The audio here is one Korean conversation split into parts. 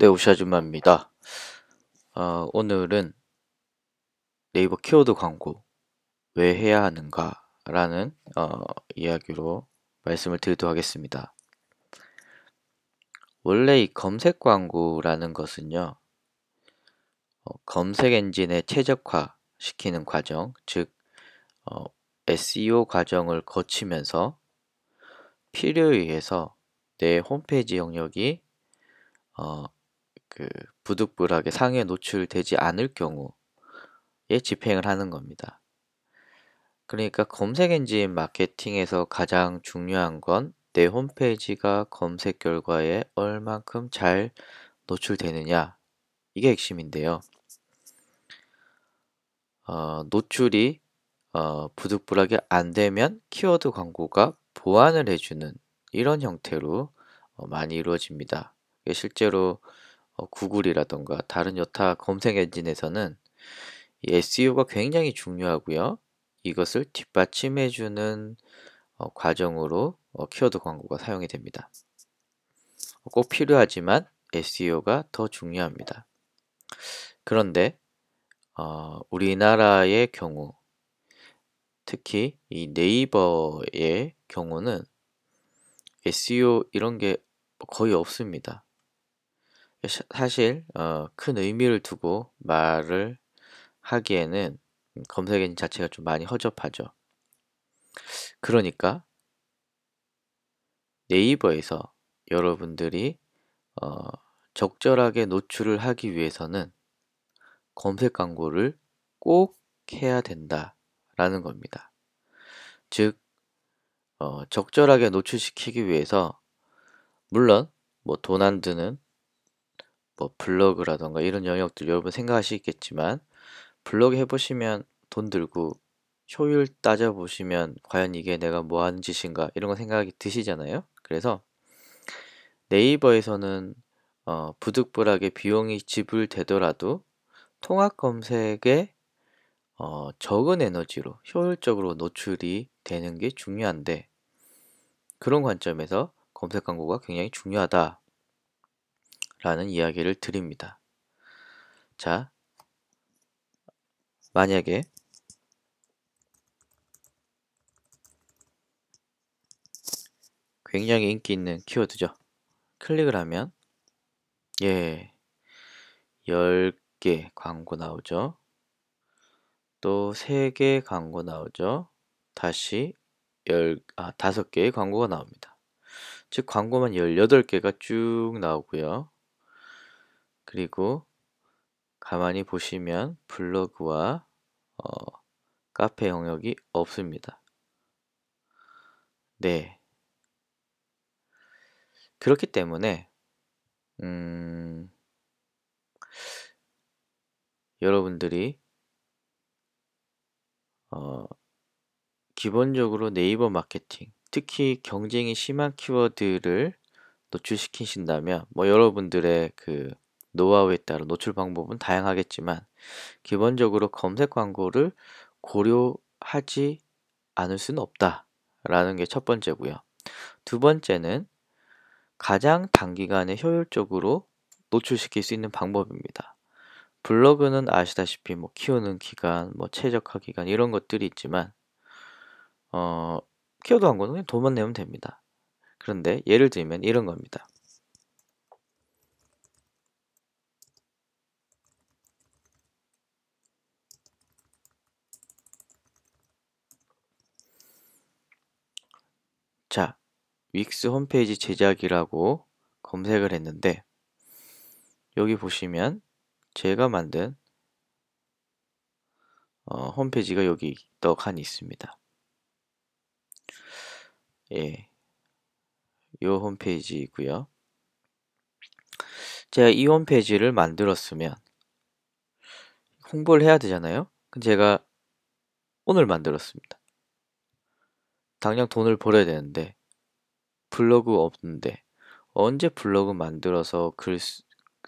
네, 오샤주마입니다. 어, 오늘은 네이버 키워드 광고 왜 해야 하는가 라는 어, 이야기로 말씀을 드리도록 하겠습니다. 원래 이 검색 광고라는 것은요, 어, 검색 엔진에 최적화 시키는 과정, 즉, 어, SEO 과정을 거치면서 필요에 의해서 내 홈페이지 영역이 어, 그 부득불하게 상에 노출되지 않을 경우에 집행을 하는 겁니다. 그러니까 검색 엔진 마케팅에서 가장 중요한 건 내 홈페이지가 검색 결과에 얼만큼 잘 노출되느냐 이게 핵심인데요. 어, 노출이 어, 부득불하게 안 되면 키워드 광고가 보완을 해주는 이런 형태로 어, 많이 이루어집니다. 실제로 어, 구글이라던가 다른 여타 검색 엔진에서는 SEO가 굉장히 중요하고요. 이것을 뒷받침해주는 어, 과정으로 어, 키워드 광고가 사용이 됩니다. 꼭 필요하지만 SEO가 더 중요합니다. 그런데 어, 우리나라의 경우 특히 이 네이버의 경우는 SEO 이런 게 거의 없습니다. 사실 어, 큰 의미를 두고 말을 하기에는 검색 엔진 자체가 좀 많이 허접하죠. 그러니까 네이버에서 여러분들이 어, 적절하게 노출을 하기 위해서는 검색 광고를 꼭 해야 된다라는 겁니다. 즉, 어, 적절하게 노출시키기 위해서 물론 뭐 돈 안 드는 뭐 블로그라던가 이런 영역들 여러분 생각하시겠지만 블로그 해보시면 돈 들고 효율 따져보시면 과연 이게 내가 뭐 하는 짓인가 이런 거 생각이 드시잖아요. 그래서 네이버에서는 어, 부득불하게 비용이 지불되더라도 통합 검색에 어, 적은 에너지로 효율적으로 노출이 되는 게 중요한데 그런 관점에서 검색 광고가 굉장히 중요하다 라는 이야기를 드립니다. 자, 만약에 굉장히 인기 있는 키워드죠. 클릭을 하면 예, 10개 광고 나오죠. 또 3개 광고 나오죠. 다시 10, 아, 5개의 광고가 나옵니다. 즉 광고만 18개가 쭉 나오고요. 그리고 가만히 보시면 블로그와 어, 카페 영역이 없습니다. 네. 그렇기 때문에 음, 여러분들이 어, 기본적으로 네이버 마케팅, 특히 경쟁이 심한 키워드를 노출시키신다면 뭐 여러분들의 그 노하우에 따라 노출 방법은 다양하겠지만 기본적으로 검색 광고를 고려하지 않을 수는 없다라는 게 첫 번째고요. 두 번째는 가장 단기간에 효율적으로 노출시킬 수 있는 방법입니다. 블로그는 아시다시피 뭐 키우는 기간, 뭐 최적화 기간 이런 것들이 있지만 어, 키워드 광고는 그냥 돈만 내면 됩니다. 그런데 예를 들면 이런 겁니다. 자, 윅스 홈페이지 제작이라고 검색을 했는데 여기 보시면 제가 만든 어, 홈페이지가 여기 떡하니 있습니다. 예, 요 홈페이지이고요. 제가 이 홈페이지를 만들었으면 홍보를 해야 되잖아요. 제가 오늘 만들었습니다. 당장 돈을 벌어야 되는데 블로그 없는데 언제 블로그 만들어서 글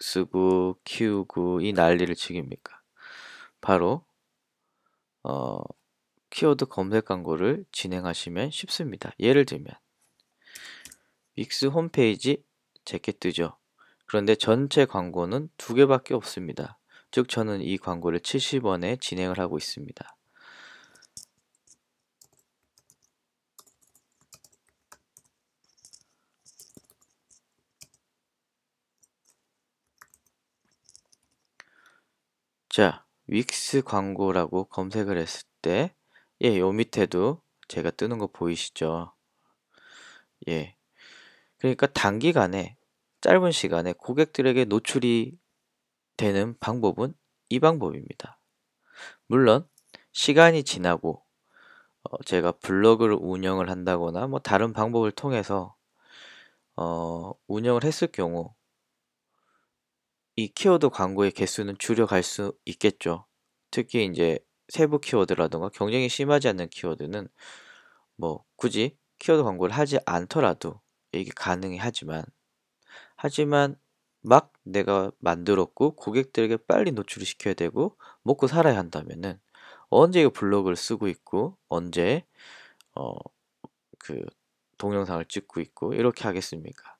쓰고 키우고 이 난리를 치깁니까? 바로 어, 키워드 검색 광고를 진행하시면 쉽습니다. 예를 들면 윅스 홈페이지 제게 뜨죠. 그런데 전체 광고는 두 개밖에 없습니다. 즉 저는 이 광고를 70원에 진행을 하고 있습니다. 자, 윅스 광고라고 검색을 했을 때, 예, 요 밑에도 제가 뜨는 거 보이시죠? 예. 그러니까 단기간에, 짧은 시간에 고객들에게 노출이 되는 방법은 이 방법입니다. 물론, 시간이 지나고, 어, 제가 블로그를 운영을 한다거나, 뭐, 다른 방법을 통해서, 어, 운영을 했을 경우, 이 키워드 광고의 개수는 줄여갈 수 있겠죠. 특히 이제 세부 키워드라든가 경쟁이 심하지 않는 키워드는 뭐 굳이 키워드 광고를 하지 않더라도 이게 가능해 하지만 하지만 막 내가 만들었고 고객들에게 빨리 노출을 시켜야 되고 먹고 살아야 한다면은 언제 블로그를 쓰고 있고 언제 어 그 동영상을 찍고 있고 이렇게 하겠습니까?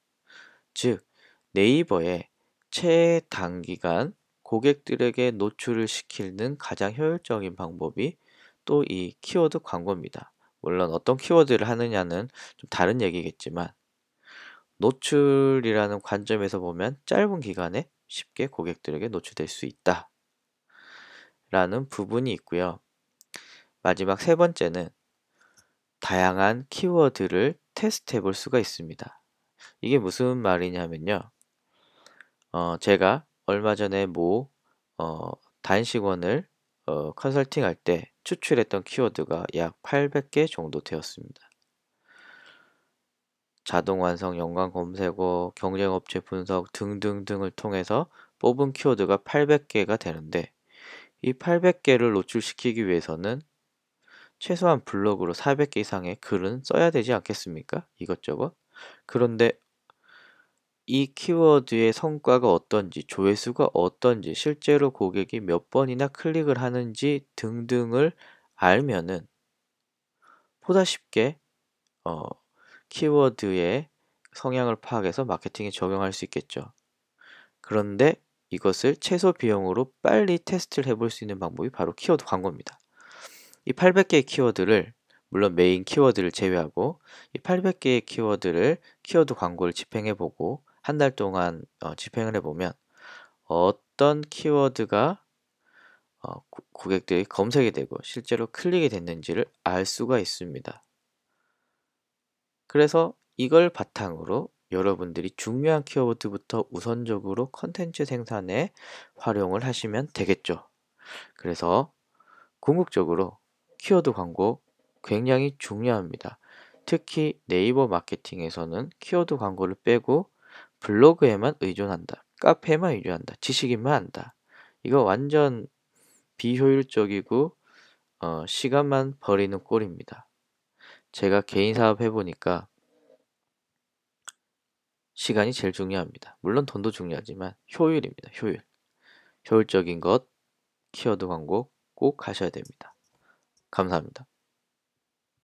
즉 네이버에 최단기간 고객들에게 노출을 시키는 가장 효율적인 방법이 또 이 키워드 광고입니다. 물론 어떤 키워드를 하느냐는 좀 다른 얘기겠지만 노출이라는 관점에서 보면 짧은 기간에 쉽게 고객들에게 노출될 수 있다. 라는 부분이 있고요. 마지막 세 번째는 다양한 키워드를 테스트해 볼 수가 있습니다. 이게 무슨 말이냐면요. 어, 제가 얼마 전에 모 어, 단식원을 어, 컨설팅 할 때 추출했던 키워드가 약 800개 정도 되었습니다. 자동 완성 연관 검색어, 경쟁 업체 분석 등등등을 통해서 뽑은 키워드가 800개가 되는데 이 800개를 노출시키기 위해서는 최소한 블로그로 400개 이상의 글은 써야 되지 않겠습니까? 이것저것. 그런데 이 키워드의 성과가 어떤지, 조회수가 어떤지, 실제로 고객이 몇 번이나 클릭을 하는지 등등을 알면은 보다 쉽게 어, 키워드의 성향을 파악해서 마케팅에 적용할 수 있겠죠. 그런데 이것을 최소 비용으로 빨리 테스트를 해볼 수 있는 방법이 바로 키워드 광고입니다. 이 800개의 키워드를 물론 메인 키워드를 제외하고 이 800개의 키워드를 키워드 광고를 집행해보고 한 달 동안 어, 집행을 해보면 어떤 키워드가 어, 고, 객들이 검색이 되고 실제로 클릭이 됐는지를 알 수가 있습니다. 그래서 이걸 바탕으로 여러분들이 중요한 키워드부터 우선적으로 컨텐츠 생산에 활용을 하시면 되겠죠. 그래서 궁극적으로 키워드 광고 굉장히 중요합니다. 특히 네이버 마케팅에서는 키워드 광고를 빼고 블로그에만 의존한다. 카페에만 의존한다. 지식인만 한다. 이거 완전 비효율적이고 어, 시간만 버리는 꼴입니다. 제가 개인 사업 해보니까 시간이 제일 중요합니다. 물론 돈도 중요하지만 효율입니다. 효율. 효율적인 것, 키워드 광고 꼭 하셔야 됩니다. 감사합니다.